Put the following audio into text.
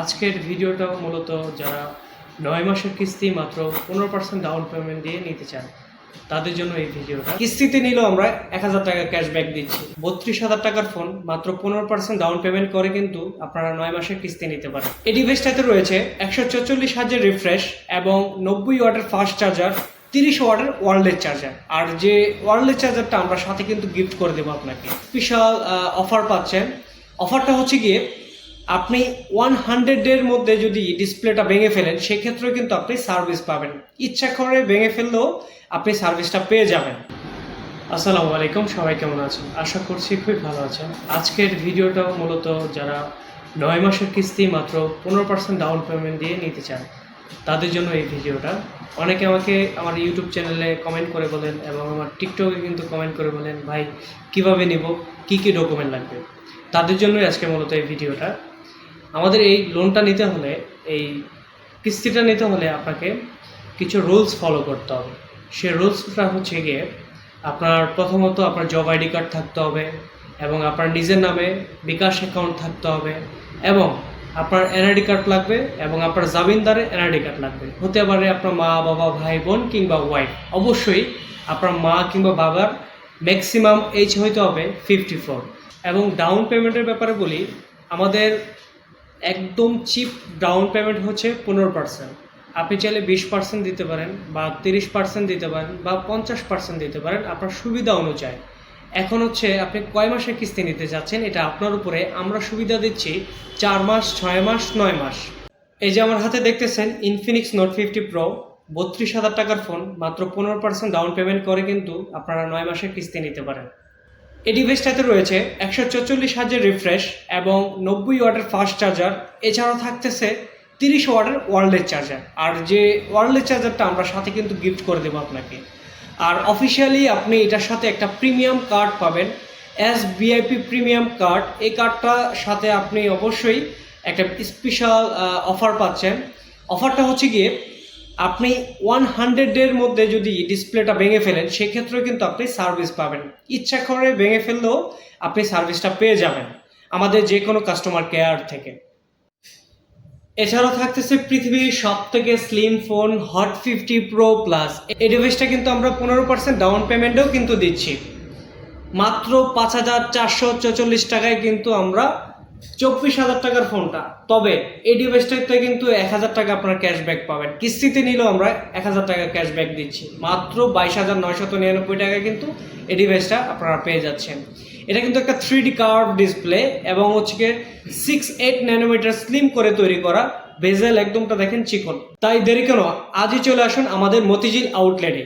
আজকের ভিডিওটা মূলত যারা নয় মাসের কিস্তি মাত্র পনেরো পার্সেন্ট ডাউন পেমেন্ট দিয়ে নিতে চান, তাদের জন্য এই ভিডিওটা। কিস্তিতে নিলেও আমরা এক হাজার টাকা ক্যাশব্যাক দিচ্ছি। বত্রিশ হাজার টাকার ফোন মাত্র পনেরো পার্সেন্ট ডাউন পেমেন্ট করে কিন্তু আপনারা নয় মাসের কিস্তি নিতে পারেন। এই ডিভাইসটাতে রয়েছে একশো চল্লিশ হাজার রিফ্রেশ এবং নব্বই ওয়াটের ফাস্ট চার্জার তিরিশ ওয়াটের ওয়ার্ল্ডের চার্জার আর যে ওয়ার্ল্ডের চার্জারটা আমরা সাথে কিন্তু গিফট করে দেবো আপনাকে। স্পেশাল অফার পাচ্ছেন। অফারটা হচ্ছে গিয়ে আপনি ওয়ান হান্ড্রেডের মধ্যে যদি ডিসপ্লেটা ভেঙে ফেলেন, সেক্ষেত্রেও কিন্তু আপনি সার্ভিস পাবেন। ইচ্ছা করে ভেঙে ফেললেও আপনি সার্ভিসটা পেয়ে যাবেন। আসসালামু আলাইকুম, সবাই কেমন আছেন? আশা করছি খুবই ভালো আছেন। আজকের ভিডিওটা মূলত যারা নয় মাসের কিস্তি মাত্র পনেরো পার্সেন্ট ডাউন পেমেন্ট দিয়ে নিতে চান, তাদের জন্য এই ভিডিওটা। অনেকে আমাকে আমার ইউটিউব চ্যানেলে কমেন্ট করে বলেন এবং আমার টিকটকে কিন্তু কমেন্ট করে বলেন, ভাই, কীভাবে নিব? কি কি ডকুমেন্ট লাগবে? তাদের জন্যই আজকে মূলত এই ভিডিওটা। আমাদের এই লোনটা নিতে হলে, এই কিস্তিটা নিতে হলে আপনাকে কিছু রুলস ফলো করতে হবে। সে রুলসটা হচ্ছে গিয়ে আপনার প্রথমত আপনার জব আইডি কার্ড থাকতে হবে এবং আপনার নিজের নামে বিকাশ অ্যাকাউন্ট থাকতে হবে এবং আপনার এনআইডি কার্ড লাগবে এবং আপনার জামিনদারের এনআইডি কার্ড লাগবে। হতে পারে আপনার মা, বাবা, ভাই, বোন কিংবা ওয়াইফ অবশ্যই আপনার মা কিংবা বাবার ম্যাক্সিমাম এজ হইতে হবে ফিফটি ফোর এবং ডাউন পেমেন্টের ব্যাপারে বলি, আমাদের একদম চিপ ডাউন পেমেন্ট হচ্ছে পনেরো পার্সেন্ট আপনি চাইলে বিশ পার্সেন্ট দিতে পারেন বা তিরিশ পার্সেন্ট দিতে পারেন বা পঞ্চাশ পার্সেন্ট দিতে পারেন, আপনার সুবিধা অনুযায়ী। এখন হচ্ছে আপনি কয় মাসে কিস্তি নিতে চাচ্ছেন এটা আপনার উপরে আমরা সুবিধা দিচ্ছি চার মাস, ছয় মাস, নয় মাস। এই যে আমার হাতে দেখতেছেন ইনফিনিক্স নোট ফিফটি প্রো বত্রিশ হাজার টাকার ফোন মাত্র পনেরো পার্সেন্ট ডাউন পেমেন্ট করে কিন্তু আপনারা নয় মাসের কিস্তি নিতে পারেন। এই ডিভাইসটাতে রয়েছে একশো চল্লিশ হাজার রিফ্রেশ এবং নব্বই ওয়াটের ফাস্ট চার্জার। এছাড়াও থাকতেছে তিরিশ ওয়াটের ওয়ার্ল্ডের চার্জার। আর যে ওয়ার্ল্ডের চার্জারটা আমরা সাথে কিন্তু গিফট করে দেবো আপনাকে। আর অফিসিয়ালি আপনি এটার সাথে একটা প্রিমিয়াম কার্ড পাবেন। এস ভিআইপি প্রিমিয়াম কার্ড এই কার্ডটার সাথে আপনি অবশ্যই একটা স্পেশাল অফার পাচ্ছেন। অফারটা হচ্ছে গিয়ে আপনি ওয়ান হান্ড্রেডের মধ্যে যদি ডিসপ্লেটা ভেঙে ফেলেন, সেক্ষেত্রেও কিন্তু আপনি সার্ভিস পাবেন। ইচ্ছা করে ভেঙে ফেললেও আপনি সার্ভিসটা পেয়ে যাবেন, আমাদের যে কোনো কাস্টমার কেয়ার থেকে। এছাড়াও থাকতেছে পৃথিবীর সব থেকে slim phone hot fifty pro plus এই ডিভাইসটা কিন্তু আমরা পনেরো পার্সেন্ট ডাউন পেমেন্টেও কিন্তু দিচ্ছি। মাত্র পাঁচ হাজার চারশো টাকায় কিন্তু আমরা চব্বিশ হাজার টাকার ফোনটা। তবে এই ডিভাইসটাতে কিন্তু এক হাজার টাকা আপনার ক্যাশব্যাক পাবেন। কিস্তিতে নিলেও আমরা এক হাজার টাকা ক্যাশব্যাক দিচ্ছি। মাত্র বাইশ হাজার নয়শত নিরানব্বই টাকায় কিন্তু এই ডিভাইসটা আপনারা পেয়ে যাচ্ছেন। এটা কিন্তু একটা থ্রি ডি কার্ভ ডিসপ্লে এবং হচ্ছে সিক্স এইট ন্যানোমিটার স্লিম করে তৈরি করা বেজেল একদমটা দেখেন চিকন। তাই দেরি কেন, আজই চলে আসুন আমাদের মতিঝিল আউটলেটে